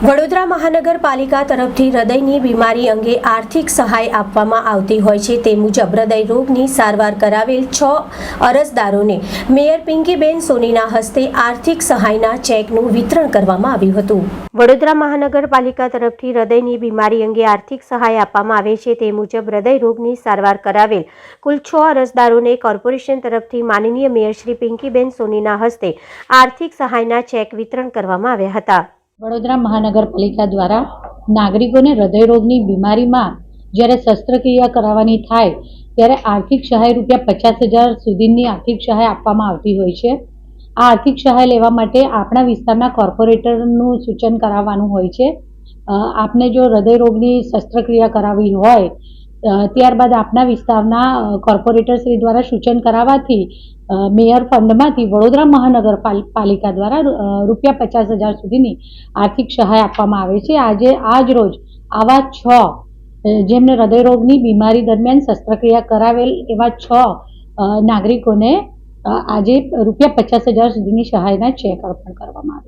વડોદરા મહાનગરપાલિકા તરફથી હૃદયની બીમારી અંગે આર્થિક સહાય આપવામાં આવતી હોય છે તે મુજબ હૃદય રોગની સારવાર કરાવેલ છ અરજદારોને મેયર પિંકીબેન સોનીના હસ્તે આર્થિક સહાયના ચેકનું વિતરણ કરવામાં આવ્યું હતું. વડોદરા મહાનગરપાલિકા તરફથી હૃદયની બીમારી અંગે આર્થિક સહાય આપવામાં આવે છે તે મુજબ હૃદય રોગની સારવાર કરાવેલ કુલ છ અરજદારોને કોર્પોરેશન તરફથી માનનીય મેયર શ્રી પિંકીબેન સોનીના હસ્તે આર્થિક સહાયના ચેક વિતરણ કરવામાં આવ્યા હતા. વડોદરા મહાનગરપાલિકા દ્વારા નાગરિકોને હૃદયરોગની બીમારીમાં જ્યારે શસ્ત્રક્રિયા કરાવવાની થાય, ત્યારે આર્થિક સહાય રૂપિયા પચાસ હજાર સુધીની આર્થિક સહાય આપવામાં આવતી હોય છે. આ આર્થિક સહાય લેવા માટે આપણા વિસ્તારના કોર્પોરેટરનું સૂચન કરાવવાનું હોય છે. આપને જો હૃદયરોગની શસ્ત્રક્રિયા કરાવવી હોય ત્યારબાદ આપના વિસ્તારના કોર્પોરેટરશ્રી દ્વારા સૂચન કરાવવાથી મેયર ફંડમાંથી વડોદરા મહાનગર પાલિકા દ્વારા રૂપિયા પચાસ હજાર સુધીની આર્થિક સહાય આપવામાં આવે છે. આજે, આજ રોજ આવા છ જેમને હૃદયરોગની બીમારી દરમિયાન શસ્ત્રક્રિયા કરાવેલ એવા છ નાગરિકોને આજે રૂપિયા પચાસ હજાર સુધીની સહાયના ચેક અર્પણ કરવામાં આવ્યા